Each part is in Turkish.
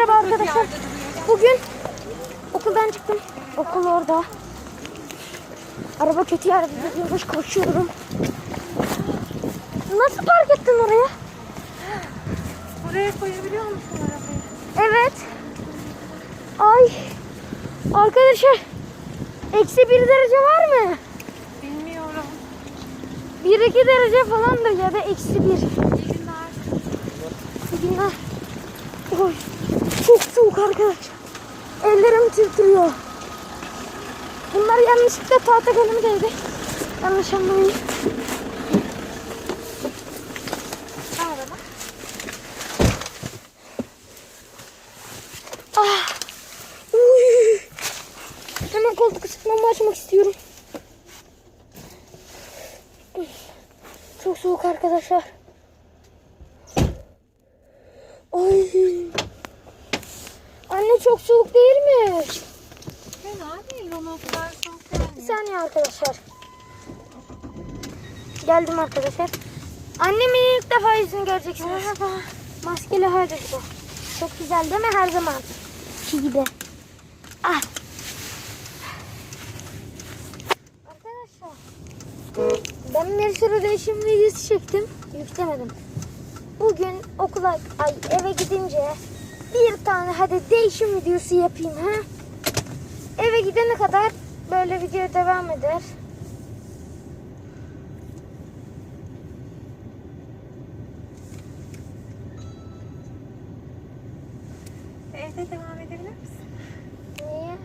Merhaba arkadaşlar. Bugün okuldan çıktım. Okul orada. Araba kötü yerde duruyormuş. Koşuyorum. Nasıl park ettin oraya? Buraya koyabiliyor musun arabayı? Evet. Ay. Arkadaşlar. Eksi bir derece var mı? Bilmiyorum. Bir iki derece falandır ya da eksi bir. Arkadaşlar. Ellerim titriyor. Bunlar yanlışlıkla tahta kalemi değdi. Yanlış anlamayın. Ah. Uy. Hemen koltuk ısıtmamı açmak istiyorum. Çok soğuk arkadaşlar. Ay. Anne çok soğuk değil mi? Fena değil ama o kadar soğuk. Bir saniye arkadaşlar. Geldim arkadaşlar. Annemin ilk defa yüzünü göreceksiniz. Merhaba. Maskeli hadi bu. Çok güzel değil mi her zaman? Ki gibi. Ah. Arkadaşlar. Ben bir sürü değişim videosu çektim. Yüklemedim. Bugün okula, ay eve gidince bir tane hadi değişim videosu yapayım ha. Eve gidene kadar böyle video devam eder. Evde devam edebilir misin? Niye?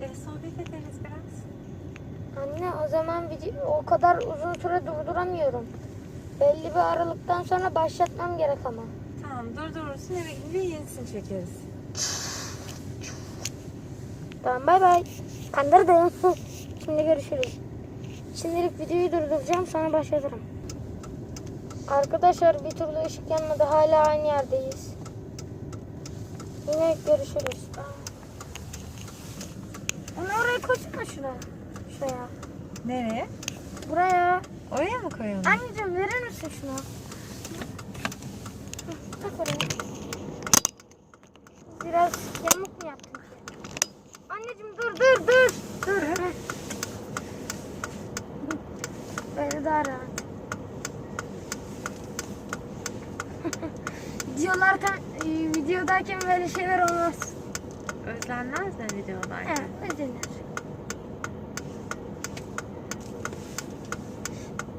E, sohbet ederiz biraz. Anne o zaman video o kadar uzun süre durduramıyorum. Belli bir aralıktan sonra başlatmam gerek ama. Durdurursun eve gidince yenisini çekeriz. Tamam bay bay. Kandırdım. Şimdi görüşürüz. Şimdilik videoyu durduracağım sonra başlatırım. Arkadaşlar bir türlü ışık yanmadı. Hala aynı yerdeyiz. Yine görüşürüz. Onu oraya koysana şuraya. Şuraya. Nereye? Buraya. Oraya mı koyalım? Anneciğim verir misin şunu? Hı, Tak oraya. Biraz yamuk mu yaptın ki? Anneciğim dur dur dur. Dur. Böyle daha rahat. Videolardan, e, videodayken böyle şeyler olmaz. Özlenmez mi videodayken? Evet, ödenir.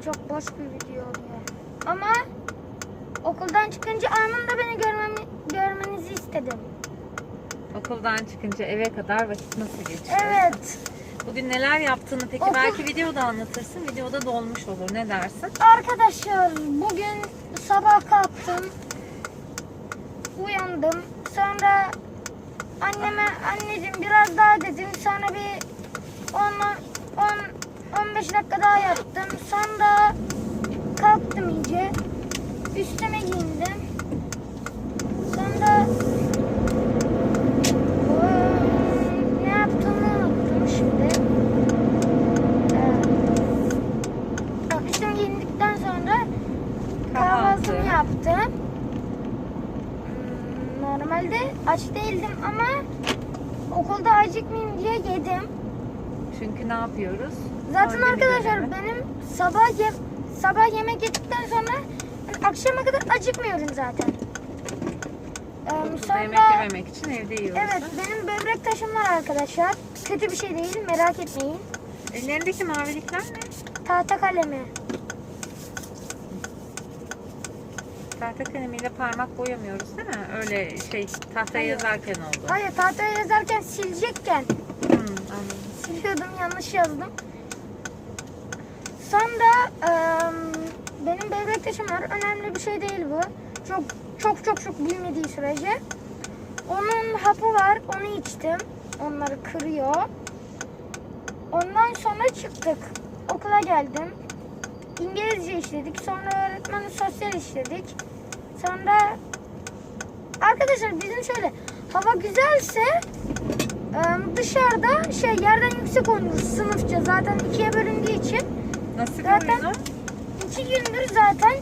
Çok boş bir video oluyor. Ama okuldan çıkınca anında beni görmemi, görmenizi istedim. Okuldan çıkınca eve kadar vakit nasıl geçiyor? Evet. Bugün neler yaptığını peki Okul- belki videoda anlatırsın. Videoda dolmuş olur. Ne dersin? Arkadaşlar bugün sabah kalktım. Uyandım. Sonra anneme anneciğim biraz daha dedim. Sonra bir 10 10 15 dakika daha yattım. Sonra kalktım iyice. Üstüme giyindim. Sonra Eee, ne yaptığımı unuttum şimdi. Eee, Üstümü giyindikten sonra kahvaltımı Kahvaltı. yaptım. Hmm, Normalde aç değildim ama okulda acıkmayayım diye yedim. Çünkü ne yapıyoruz? Zaten Pandemi arkadaşlar benim sabah ye sabah yemek yedikten sonra ben akşama kadar acıkmıyorum zaten. Ee, Okulda yemek sonra yememek için evde yiyoruz. evet benim böbrek taşım var arkadaşlar. Kötü bir şey değil merak etmeyin. Ellerindeki mavilikler ne? Tahta kalemi. Tahta kalemiyle parmak boyamıyoruz değil mi? Öyle şey tahtaya Hayır. yazarken oldu. Hayır tahtaya yazarken silecekken Hmm, siliyordum yanlış yazdım. Sonra eee, benim böbrek taşım var. Önemli bir şey değil bu. Çok çok çok çok büyümediği sürece. Onun hapı var. Onu içtim. Onları kırıyor. Ondan sonra çıktık. Okula geldim. İngilizce işledik. Sonra öğretmenle sosyal işledik. Sonra arkadaşlar bizim şöyle hava güzelse dışarıda şey yerden yüksek oynuyoruz sınıfça zaten ikiye bölündüğü için. Nasıl Zaten- oyunu? iki gündür zaten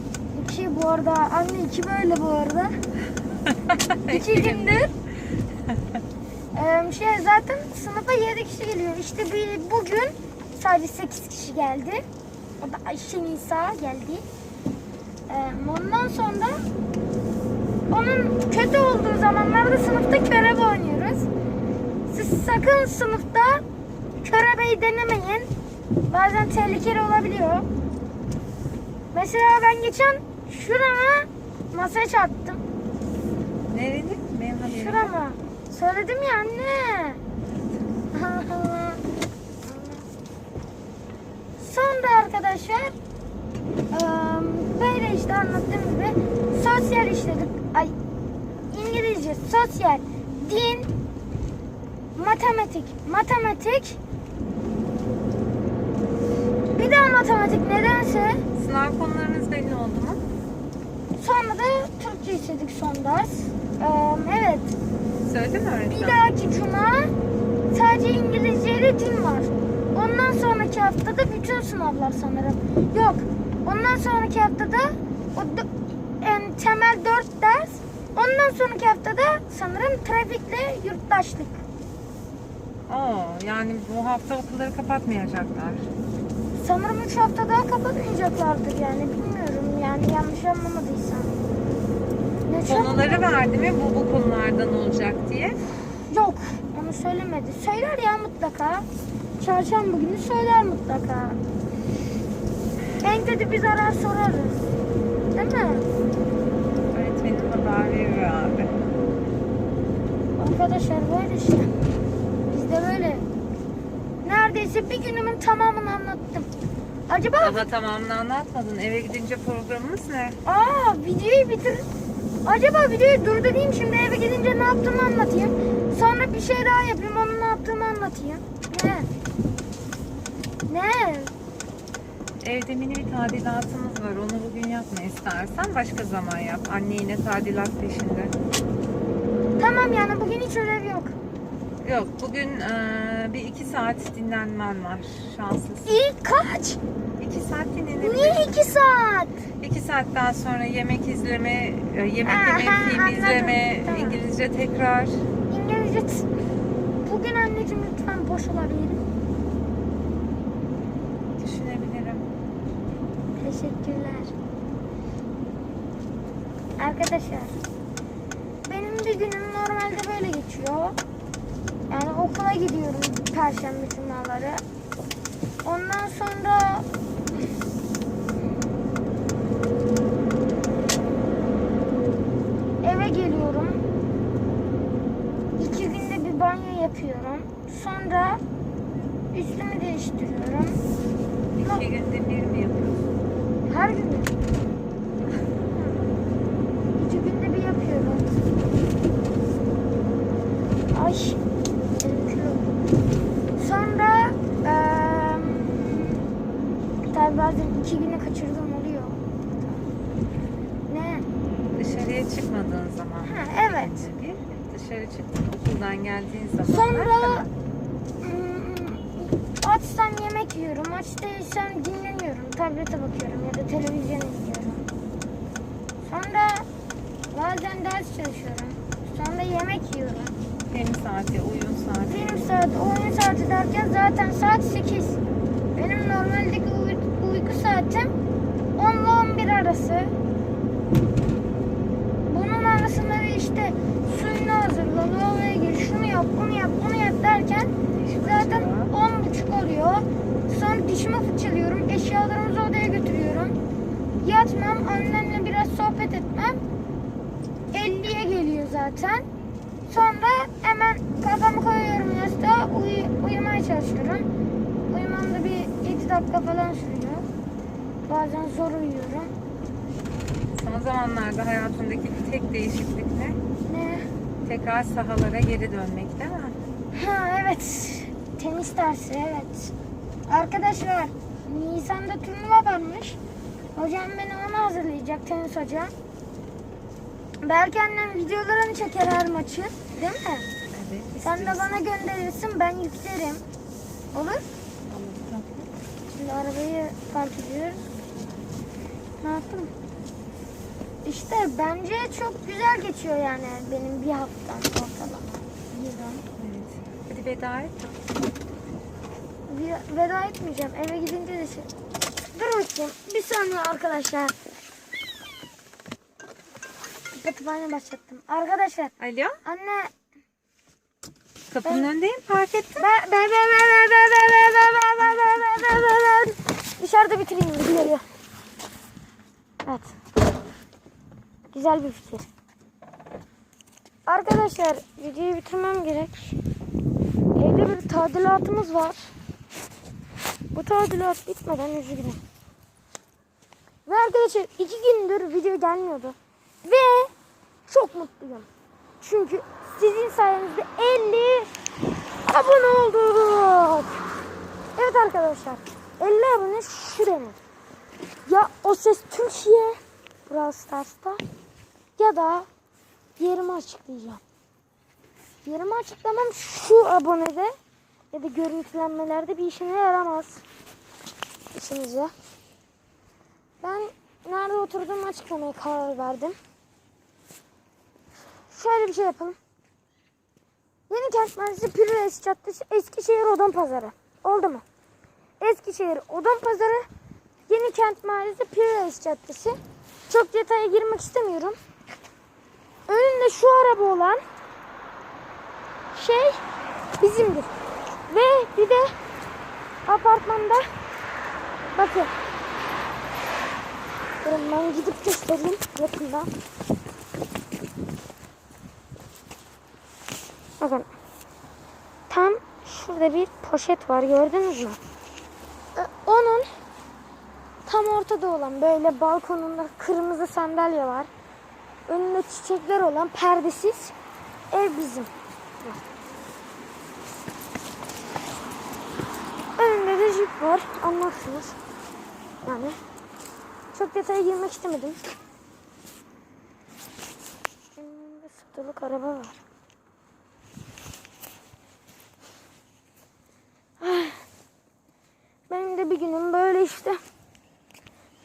iki bu arada anne iki böyle bu arada. İki gündür. Şey zaten sınıfa 7 kişi geliyor. İşte bir, bugün sadece 8 kişi geldi. O da Ayşe Nisa geldi. Ondan sonra onun kötü olduğu zamanlarda sınıfta körebe oynuyoruz. Sakın sınıfta körebeyi denemeyin. Bazen tehlikeli olabiliyor. Mesela ben geçen şurama masaya çarptım. Nereli? Benim haberim. Şurama. Söyledim ya anne. Sonra arkadaşlar eee, böyle işte anlattığım gibi sosyal işledik. Ay İngilizce, sosyal, din, matematik, matematik bir daha matematik nedense Sınav konularınız belli oldu mu? sonra da Türkçe istedik son ders. Eee, evet Söyledi mi Bir öğretmen? dahaki cuma sadece İngilizce ile din var. Ondan sonraki haftada bütün sınavlar sanırım. Yok. Ondan sonraki haftada o en temel dört ders. Ondan sonraki haftada sanırım trafikle yurttaşlık. Oo, yani bu hafta okulları kapatmayacaklar. Sanırım üç hafta daha kapatmayacaklardır yani bilmiyorum yani yanlış anlamadıysam. Ne çok- Konuları verdi mi bu bu konulardan olacak diye? Yok onu söylemedi. Söyler ya mutlaka. Çarşamba günü söyler mutlaka. En kötü biz arar sorarız. Değil mi? Öğretmenim haber veriyor abi. Arkadaşlar böyle işte. Neredeyse bir günümün tamamını anlattım. Acaba Daha tamamını anlatmadın. Eve gidince programımız ne? aa videoyu bitir. Acaba videoyu durdurayım şimdi eve gidince ne yaptığımı anlatayım. Sonra bir şey daha yapayım onun ne yaptığımı anlatayım. Ne? Ne? Evde mini bir tadilatımız var. Onu bugün yapma istersen. Başka zaman yap. Anne yine tadilat peşinde. Tamam yani bugün hiç ödev yok. Yok bugün eee, bir iki saat dinlenmen var. Şanslısın. İlk kaç? İki saat dinlenebilirsin. Niye iki saat? İki saatten sonra yemek izleme, e, yemek Aha, film anladım. izleme, Tamam. İngilizce tekrar. İngilizce. t- Bugün anneciğim lütfen boş olabilirim. Düşünebilirim. Teşekkürler. Arkadaşlar. Benim bir günüm normalde böyle geçiyor. Yani okula gidiyorum perşembe cumaları. Ondan sonra eve geliyorum. İki günde bir banyo yapıyorum. Sonra üstümü değiştiriyorum. İki günde bir mi yapıyorsun? Her gün mü? İki günde bir yapıyorum. Ay. elim kül oldu. Sonra eee tabii bazen iki güne kaçırdığım oluyor. Ne? Dışarıya çıkmadığın zaman. Ha, evet. Bir, dışarı çıktın okuldan geldiğin zaman. Sonra hmm, açsam yemek yiyorum. Aç değilsem dinleniyorum. Tablete bakıyorum ya da televizyon izliyorum. Sonra bazen ders çalışıyorum. Sonra yemek yiyorum. Film saati, oyun saati. Film saati, oyun saati derken zaten saat 8. Benim normaldeki uy- uyku saatim 10 ile 11 arası. Bunun arasında da işte suyunu hazırla, lavaboya gir, şunu yap, bunu yap, bunu yap derken zaten 10.30 oluyor. Sonra dişimi fırçalıyorum, eşyalarımızı odaya götürüyorum. Yatmam, annemle biraz sohbet etmem. 50'ye geliyor zaten. Sonra hemen kafamı koyuyorum yastığa, uyu- uyumaya çalışıyorum. Uyumam da bir 7 dakika falan sürüyor. Bazen zor uyuyorum. Son zamanlarda hayatındaki tek değişiklik ne? Ne? Tekrar sahalara geri dönmek değil mi? Ha evet. Tenis dersi evet. Arkadaşlar Nisan'da turnuva varmış. Hocam beni ona hazırlayacak tenis hocam. Belki annem videolarını çeker her maçı. Değil mi? Evet. Sen de bana gönderirsin ben yüklerim. Olur? Tamam. Şimdi arabayı park ediyoruz. Ne yapalım? İşte bence çok güzel geçiyor yani benim bir haftam ortalama. Birden. Evet. Hadi veda et. Bir- Veda etmeyeceğim. Eve gidince de şey. Dur bakayım. Bir saniye arkadaşlar. Kütüphane başlattım. Arkadaşlar Alo. anne Kapının önündeyim. Fark ettin. ben ben ben ben ben ben ben ben ben ben ben ben ben ben ben dışarıda bitireyim geliyor. Evet. Güzel bir fikir. Arkadaşlar videoyu bitirmem gerek. Evde bir tadilatımız var. Bu tadilat bitmeden üzgünüm. Ve arkadaşlar iki gündür video gelmiyordu. Ve çok mutluyum. Çünkü sizin sayenizde 50 abone olduk. Evet arkadaşlar 50 abone şu demek. Ya o ses Türkiye Brawl Stars'ta ya da yerimi açıklayacağım. Yerimi açıklamam şu abonede ya da görüntülenmelerde bir işine yaramaz. İşinize. Ben nerede oturduğumu açıklamaya karar verdim. Şöyle bir şey yapalım. Yeni Kent Mahallesi Pires Caddesi Eskişehir Odun Pazarı. Oldu mu? Eskişehir Odun Pazarı Yeni Kent Mahallesi Pires Caddesi. Çok detaya girmek istemiyorum. Önünde şu araba olan şey bizimdir. Ve bir de apartmanda bakın. Ben gidip göstereyim yakından. Bakın. Tam şurada bir poşet var gördünüz mü? Ee, Onun tam ortada olan böyle balkonunda kırmızı sandalye var. Önünde çiçekler olan perdesiz ev bizim. Önünde de jip var. Anlarsınız. Yani çok detaya girmek istemedim. Önünde satılık araba var. Benim de bir günüm böyle işte.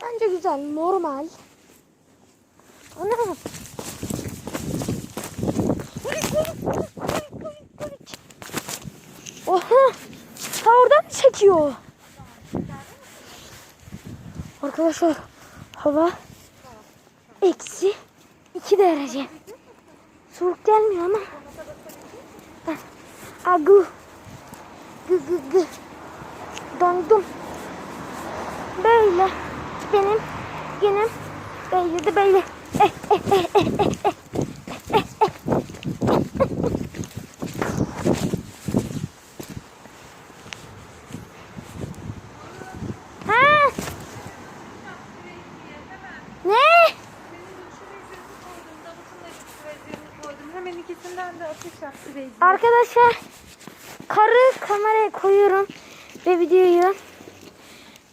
Bence güzel, normal. Ana. Oha! Ta oradan mı çekiyor? Arkadaşlar hava eksi 2 derece. Soğuk gelmiyor ama. Agu. Gı gı gı. Dondum. Böyle. Benim günüm böyle de böyle. Arkadaşlar karı kameraya koyuyorum ve videoyu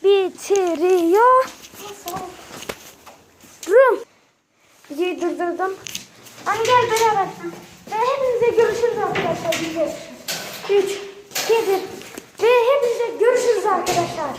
bitiriyor. Durdurdum. Anne gel beraber. Ve hepinize görüşürüz arkadaşlar. 3, 2, 1. Ve hepinize görüşürüz arkadaşlar.